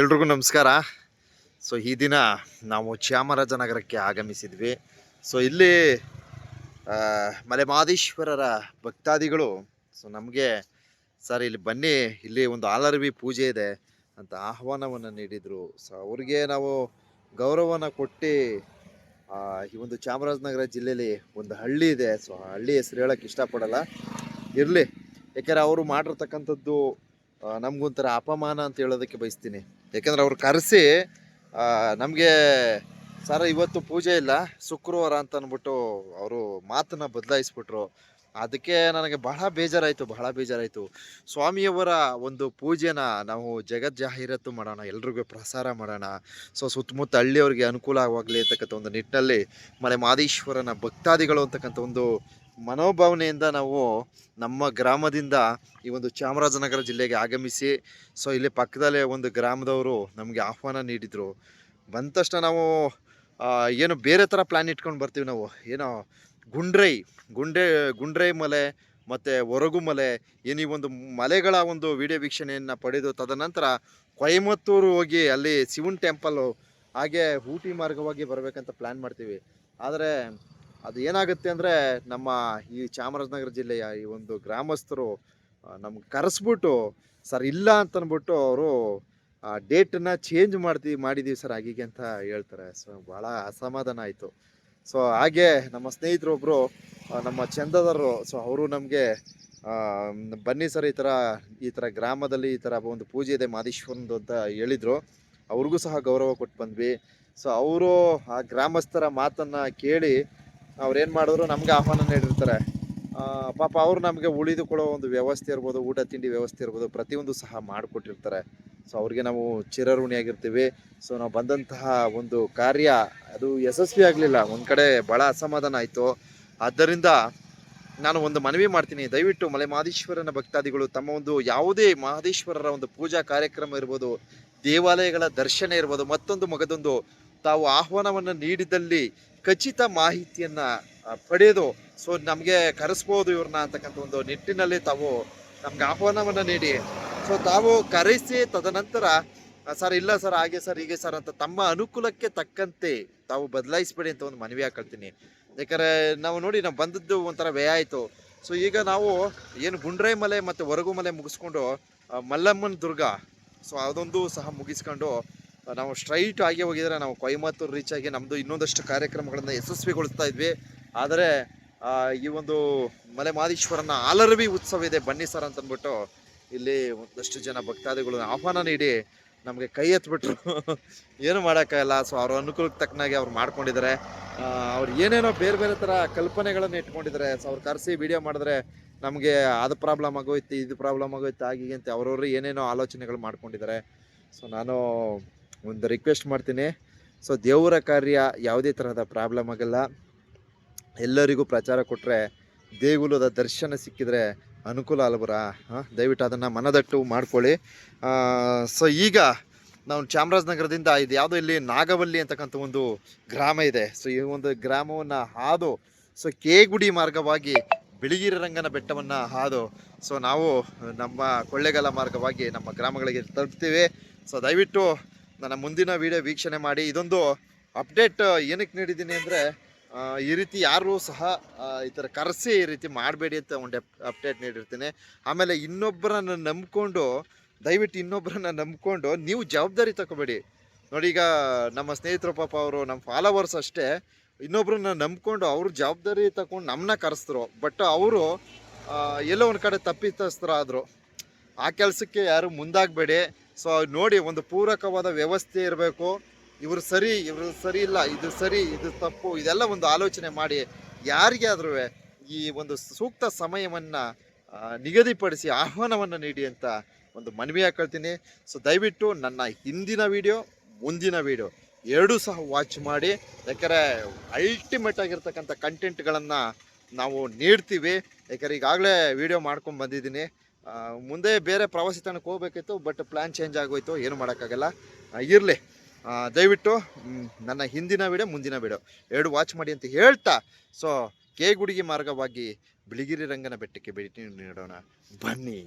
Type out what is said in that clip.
ಎಲ್ರಿಗೂ ನಮಸ್ಕಾರ. ಸೊ ಈ ದಿನ ನಾವು ಚಾಮರಾಜನಗರಕ್ಕೆ ಆಗಮಿಸಿದ್ವಿ. ಸೊ ಇಲ್ಲಿ ಮಲೆಮಾದೇಶ್ವರರ ಭಕ್ತಾದಿಗಳು ಸೊ ನಮಗೆ, ಸರ್, ಇಲ್ಲಿ ಬನ್ನಿ. ಇಲ್ಲಿ ಒಂದು ಆಲರ್ವಿ ಪೂಜೆ ಇದೆ ಅಂತ ಆಹ್ವಾನವನ್ನು ನೀಡಿದರು. ಸೊ ಅವ್ರಿಗೆ ನಾವು ಗೌರವನ ಕೊಟ್ಟು ಈ ಒಂದು ಚಾಮರಾಜನಗರ ಜಿಲ್ಲೆಯಲ್ಲಿ ಒಂದು ಹಳ್ಳಿ ಇದೆ. ಸೊ ಆ ಹಳ್ಳಿ ಹೆಸರು ಹೇಳೋಕ್ಕೆ ಇಷ್ಟಪಡಲ್ಲ. ಇರಲಿ. ಯಾಕೆಂದರೆ ಅವರು ಮಾಡಿರ್ತಕ್ಕಂಥದ್ದು ನಮ್ಗೊಂಥರ ಅಪಮಾನ ಅಂತ ಹೇಳೋದಕ್ಕೆ ಬಯಸ್ತೀನಿ. ಯಾಕೆಂದ್ರೆ ಅವ್ರು ಕರೆಸಿ ನಮಗೆ ಸರ್ ಇವತ್ತು ಪೂಜೆ ಇಲ್ಲ, ಶುಕ್ರವಾರ ಅಂತ ಅಂದ್ಬಿಟ್ಟು ಅವರು ಮಾತನ್ನ ಬದಲಾಯಿಸ್ಬಿಟ್ರು. ಅದಕ್ಕೆ ನನಗೆ ಬಹಳ ಬೇಜಾರಾಯಿತು ಬಹಳ ಬೇಜಾರಾಯಿತು. ಸ್ವಾಮಿಯವರ ಒಂದು ಪೂಜೆನ ನಾವು ಜಗತ್ ಜಾಹೀರಾತು ಮಾಡೋಣ, ಎಲ್ರಿಗೂ ಪ್ರಸಾರ ಮಾಡೋಣ. ಸೊ, ಸುತ್ತಮುತ್ತ ಹಳ್ಳಿಯವ್ರಿಗೆ ಅನುಕೂಲ ಆಗಲಿ ಅಂತಕ್ಕಂಥ ಒಂದು ನಿಟ್ಟಿನಲ್ಲಿ ಮಲೆ ಮಾದೇಶ್ವರನ ಭಕ್ತಾದಿಗಳು ಅಂತಕ್ಕಂಥ ಒಂದು ಮನೋಭಾವನೆಯಿಂದ ನಾವು ನಮ್ಮ ಗ್ರಾಮದಿಂದ ಈ ಒಂದು ಚಾಮರಾಜನಗರ ಜಿಲ್ಲೆಗೆ ಆಗಮಿಸಿ, ಸೊ ಇಲ್ಲಿ ಪಕ್ಕದಲ್ಲೇ ಒಂದು ಗ್ರಾಮದವರು ನಮಗೆ ಆಹ್ವಾನ ನೀಡಿದರು. ಬಂದ ತಕ್ಷಣ ನಾವು ಏನು ಬೇರೆ ಥರ ಪ್ಲ್ಯಾನ್ ಇಟ್ಕೊಂಡು ಬರ್ತೀವಿ ನಾವು. ಏನೋ ಗುಂಡ್ರೈ ಗುಂಡೆ ಗುಂಡ್ರೈ ಮಲೆ ಮತ್ತು ಹೊರಗು ಮಲೆ, ಏನು ಒಂದು ಮಲೆಗಳ ಒಂದು ವಿಡಿಯೋ ವೀಕ್ಷಣೆಯನ್ನು ಪಡೆದು ತದನಂತರ ಕೊಯಮತ್ತೂರು ಹೋಗಿ ಅಲ್ಲಿ ಶಿವನ್ ಟೆಂಪಲ್ಲು ಹಾಗೆ ಊಟಿ ಮಾರ್ಗವಾಗಿ ಬರಬೇಕಂತ ಪ್ಲ್ಯಾನ್ ಮಾಡ್ತೀವಿ. ಆದರೆ ಅದು ಏನಾಗುತ್ತೆ ಅಂದರೆ ನಮ್ಮ ಈ ಚಾಮರಾಜನಗರ ಜಿಲ್ಲೆಯ ಈ ಒಂದು ಗ್ರಾಮಸ್ಥರು ನಮ್ಗೆ ಕರೆಸ್ಬಿಟ್ಟು, ಸರ್ ಇಲ್ಲ ಅಂತಂದ್ಬಿಟ್ಟು ಅವರು, ಆ ಡೇಟನ್ನು ಚೇಂಜ್ ಮಾಡ್ತೀವಿ ಮಾಡಿದ್ದೀವಿ ಸರ್ ಹಾಗೀಗೆ ಅಂತ ಹೇಳ್ತಾರೆ. ಸೊ ಭಾಳ ಅಸಮಾಧಾನ ಆಯಿತು. ಸೊ, ಹಾಗೆ ನಮ್ಮ ಸ್ನೇಹಿತರೊಬ್ಬರು ನಮ್ಮ ಚಂದದರು ಸೊ, ಅವರು ನಮಗೆ ಬನ್ನಿ ಸರ್ ಈ ಥರ ಈ ಥರ ಗ್ರಾಮದಲ್ಲಿ ಈ ಥರ ಒಂದು ಪೂಜೆ ಇದೆ ಮಾದೇಶ್ವರಂದು ಅಂತ ಹೇಳಿದರು. ಅವ್ರಿಗೂ ಸಹ ಗೌರವ ಕೊಟ್ಟು ಬಂದ್ವಿ. ಸೊ, ಅವರು ಆ ಗ್ರಾಮಸ್ಥರ ಮಾತನ್ನು ಕೇಳಿ ಅವ್ರೇನು ಮಾಡಿದ್ರು? ನಮಗೆ ಆಹ್ವಾನ ನೀಡಿರ್ತಾರೆ. ಪಾಪ ಅವರು ನಮಗೆ ಉಳಿದುಕೊಳ್ಳೋ ಒಂದು ವ್ಯವಸ್ಥೆ ಇರ್ಬೋದು, ಊಟ, ತಿಂಡಿ ವ್ಯವಸ್ಥೆ ಇರ್ಬೋದು, ಪ್ರತಿಯೊಂದು ಸಹ ಮಾಡಿಕೊಟ್ಟಿರ್ತಾರೆ. ಸೊ ಅವ್ರಿಗೆ ನಾವು ಚಿರಋಣಿಯಾಗಿರ್ತೀವಿ. ಸೊ ನಾವು ಬಂದಂತಹ ಒಂದು ಕಾರ್ಯ, ಅದು ಯಶಸ್ವಿ ಆಗಲಿಲ್ಲ. ಒಂದು ಕಡೆ ಭಾಳ ಅಸಮಾಧಾನ ಆಯಿತು. ಆದ್ದರಿಂದ ನಾನು ಒಂದು ಮನವಿ ಮಾಡ್ತೀನಿ. ದಯವಿಟ್ಟು ಮಲೆ ಮಹದೇಶ್ವರನ ಭಕ್ತಾದಿಗಳು, ತಮ್ಮ ಒಂದು ಯಾವುದೇ ಮಹದೇಶ್ವರರ ಒಂದು ಪೂಜಾ ಕಾರ್ಯಕ್ರಮ ಇರ್ಬೋದು, ದೇವಾಲಯಗಳ ದರ್ಶನ ಇರ್ಬೋದು, ಮತ್ತೊಂದು ಮಗದೊಂದು ತಾವು ಆಹ್ವಾನವನ್ನು ನೀಡಿದಲ್ಲಿ ಖಚಿತ ಮಾಹಿತಿಯನ್ನ ಪಡೆಯೋದು ಪಡೆದು, ಸೊ ನಮಗೆ ಕರೆಸ್ಬೋದು ಇವ್ರನ್ನ ಅಂತಕ್ಕಂಥ ಒಂದು ನಿಟ್ಟಿನಲ್ಲಿ ತಾವು ನಮ್ಗೆ ಆಹ್ವಾನವನ್ನು ನೀಡಿ. ಸೊ ತಾವು ಕರೆಸಿ ತದನಂತರ ಸರ್, ಇಲ್ಲ ಸರ್, ಹಾಗೆ ಸರ್, ಹೀಗೆ ಸರ್ ಅಂತ ತಮ್ಮ ಅನುಕೂಲಕ್ಕೆ ತಕ್ಕಂತೆ ತಾವು ಬದಲಾಯಿಸ್ಬೇಡಿ ಅಂತ ಒಂದು ಮನವಿ ಹಾಕೊಳ್ತೀನಿ. ಯಾಕಂದರೆ ನಾವು ನೋಡಿ, ನಾವು ಬಂದದ್ದು ಒಂಥರ ವ್ಯಯ ಆಯಿತು. ಸೊ ಈಗ ನಾವು ಏನು ಗುಂಡ್ರೈ ಮಲೆ ಮತ್ತು ಹೊರಗು ಮಲೆ ಮುಗಿಸ್ಕೊಂಡು ಮಲ್ಲಮ್ಮನ ದುರ್ಗ, ಸೊ ಅದೊಂದು ಸಹ ಮುಗಿಸ್ಕೊಂಡು ನಾವು ಸ್ಟ್ರೈಟ್ ಆಗಿ ಹೋಗಿದರೆ ನಾವು ಕೊಯಮತ್ತೂರು ರೀಚ್ ಆಗಿ ನಮ್ಮದು ಇನ್ನೊಂದಷ್ಟು ಕಾರ್ಯಕ್ರಮಗಳನ್ನು ಯಶಸ್ವಿಗೊಳಿಸ್ತಾ ಇದ್ವಿ. ಆದರೆ ಈ ಒಂದು ಮಲೆ ಮಹದೇಶ್ವರನ ಆಲರವಿ ಉತ್ಸವ ಇದೆ ಬನ್ನಿ ಸರ್ ಅಂತಂದ್ಬಿಟ್ಟು ಇಲ್ಲಿ ಒಂದಷ್ಟು ಜನ ಭಕ್ತಾದಿಗಳು ಆಹ್ವಾನ ನೀಡಿ ನಮಗೆ ಕೈ ಎತ್ಬಿಟ್ರು. ಏನು ಮಾಡೋಕ್ಕಾಗಲ್ಲ. ಸೊ ಅವ್ರ ಅನುಕೂಲಕ್ಕೆ ತಕ್ಕನಾಗಿ ಅವ್ರು ಮಾಡ್ಕೊಂಡಿದ್ದಾರೆ. ಅವ್ರು ಏನೇನೋ ಬೇರೆ ಬೇರೆ ಥರ ಕಲ್ಪನೆಗಳನ್ನು ಇಟ್ಕೊಂಡಿದ್ದಾರೆ. ಸೊ ಅವ್ರು ಕರೆಸಿ ವಿಡಿಯೋ ಮಾಡಿದ್ರೆ ನಮಗೆ ಅದು ಪ್ರಾಬ್ಲಮ್ ಆಗೋಯ್ತು, ಇದು ಪ್ರಾಬ್ಲಮ್ ಆಗೋಯ್ತು, ಹಾಗೆ ಅಂತ ಅವ್ರವ್ರು ಏನೇನೋ ಆಲೋಚನೆಗಳು ಮಾಡ್ಕೊಂಡಿದ್ದಾರೆ. ಸೊ ನಾನು ಒಂದು ರಿಕ್ವೆಸ್ಟ್ ಮಾಡ್ತೀನಿ. ಸೊ ದೇವರ ಕಾರ್ಯ ಯಾವುದೇ ತರಹದ ಪ್ರಾಬ್ಲಮ್ ಆಗಲ್ಲ. ಎಲ್ಲರಿಗೂ ಪ್ರಚಾರ ಕೊಟ್ಟರೆ ದೇಗುಲದ ದರ್ಶನ ಸಿಕ್ಕಿದರೆ ಅನುಕೂಲ ಅಲ್ವರ ಹಾಂ, ದಯವಿಟ್ಟು ಅದನ್ನು ಮನದಟ್ಟು ಮಾಡ್ಕೊಳ್ಳಿ. ಸೊ ಈಗ ನಾವು ಚಾಮರಾಜನಗರದಿಂದ ಇದು ಯಾವುದೋ ಇಲ್ಲಿ ನಾಗವಲ್ಲಿ ಅಂತಕ್ಕಂಥ ಒಂದು ಗ್ರಾಮ ಇದೆ. ಸೊ ಈ ಒಂದು ಗ್ರಾಮವನ್ನು ಹಾದು ಸೊ ಕೇಗುಡಿ ಮಾರ್ಗವಾಗಿ ಬಿಳಿಗಿರಿ ರಂಗನ ಬೆಟ್ಟವನ್ನು ಹಾದು ಸೊ ನಾವು ನಮ್ಮ ಕೊಳ್ಳೆಗಾಲ ಮಾರ್ಗವಾಗಿ ನಮ್ಮ ಗ್ರಾಮಗಳಿಗೆ ತಲುಪ್ತೀವಿ. ಸೊ ದಯವಿಟ್ಟು ನನ್ನ ಮುಂದಿನ ವಿಡಿಯೋ ವೀಕ್ಷಣೆ ಮಾಡಿ. ಇದೊಂದು ಅಪ್ಡೇಟ್ ಏನಕ್ಕೆ ನೀಡಿದ್ದೀನಿ ಅಂದರೆ ಈ ರೀತಿ ಯಾರೂ ಸಹ ಈ ಥರ ಕರೆಸಿ ಈ ರೀತಿ ಮಾಡಬೇಡಿ ಅಂತ ಒಂದು ಅಪ್ಡೇಟ್ ನೀಡಿರ್ತೀನಿ. ಆಮೇಲೆ ಇನ್ನೊಬ್ಬರನ್ನ ನಂಬ್ಕೊಂಡು, ದಯವಿಟ್ಟು ಇನ್ನೊಬ್ಬರನ್ನ ನಂಬ್ಕೊಂಡು ನೀವು ಜವಾಬ್ದಾರಿ ತಗೋಬೇಡಿ. ನೋಡಿ ಈಗ ನಮ್ಮ ಸ್ನೇಹಿತರು ಪಾಪ ಅವರು, ನಮ್ಮ ಫಾಲೋವರ್ಸ್ ಅಷ್ಟೇ ಇನ್ನೊಬ್ಬರನ್ನ ನಂಬ್ಕೊಂಡು ಅವರು ಜವಾಬ್ದಾರಿ ತಗೊಂಡು ನಮ್ಮನ್ನ ಕರೆಸಿದ್ರು. ಬಟ್ ಅವರು ಎಲ್ಲೋ ಒಂದು ಕಡೆ ತಪ್ಪಿತಸ್ಥರಾದರು. ಆ ಕೆಲಸಕ್ಕೆ ಯಾರು ಮುಂದಾಗಬೇಡಿ. ಸೊ ನೋಡಿ, ಒಂದು ಪೂರಕವಾದ ವ್ಯವಸ್ಥೆ ಇರಬೇಕು. ಇವರು ಸರಿ ಇವರು ಸರಿ ಇಲ್ಲ, ಇದು ಸರಿ, ಇದು ತಪ್ಪು, ಇದೆಲ್ಲ ಒಂದು ಆಲೋಚನೆ ಮಾಡಿ ಯಾರಿಗೆ ಆದ್ರೂ ಈ ಒಂದು ಸೂಕ್ತ ಸಮಯವನ್ನು ನಿಗದಿಪಡಿಸಿ ಆಹ್ವಾನವನ್ನು ನೀಡಿ ಅಂತ ಒಂದು ಮನವಿ ಹಾಕೊಳ್ತೀನಿ. ಸೊ ದಯವಿಟ್ಟು ನನ್ನ ಹಿಂದಿನ ವಿಡಿಯೋ, ಮುಂದಿನ ವಿಡಿಯೋ ಎರಡೂ ಸಹ ವಾಚ್ ಮಾಡಿ. ಯಾಕಂದರೆ ಅಲ್ಟಿಮೇಟ್ ಆಗಿರ್ತಕ್ಕಂಥ ಕಂಟೆಂಟ್ಗಳನ್ನು ನಾವು ನೀಡ್ತೀವಿ. ಯಾಕೆಂದರೆ ಈಗಾಗಲೇ ವಿಡಿಯೋ ಮಾಡ್ಕೊಂಡು ಬಂದಿದ್ದೀನಿ. ಮುಂದೆ ಬೇರೆ ಪ್ರವಾಸಿ ತಾಣಕ್ಕೆ ಹೋಗ್ಬೇಕಿತ್ತು ಬಟ್ ಪ್ಲ್ಯಾನ್ ಚೇಂಜ್ ಆಗೋಯ್ತು, ಏನು ಮಾಡೋಕ್ಕಾಗಲ್ಲ. ಇರಲಿ. ದಯವಿಟ್ಟು ನನ್ನ ಹಿಂದಿನ ವಿಡಿಯೋ ಮುಂದಿನ ವಿಡಿಯೋ ಎರಡು ವಾಚ್ ಮಾಡಿ ಅಂತ ಹೇಳ್ತಾ ಸೊ ಕೆ ಗುಡಿಗೆ ಮಾರ್ಗವಾಗಿ ಬಿಳಿಗಿರಿ ರಂಗನ ಬೆಟ್ಟಕ್ಕೆ ಭೇಟಿ ನೀಡೋಣ. ಬನ್ನಿ.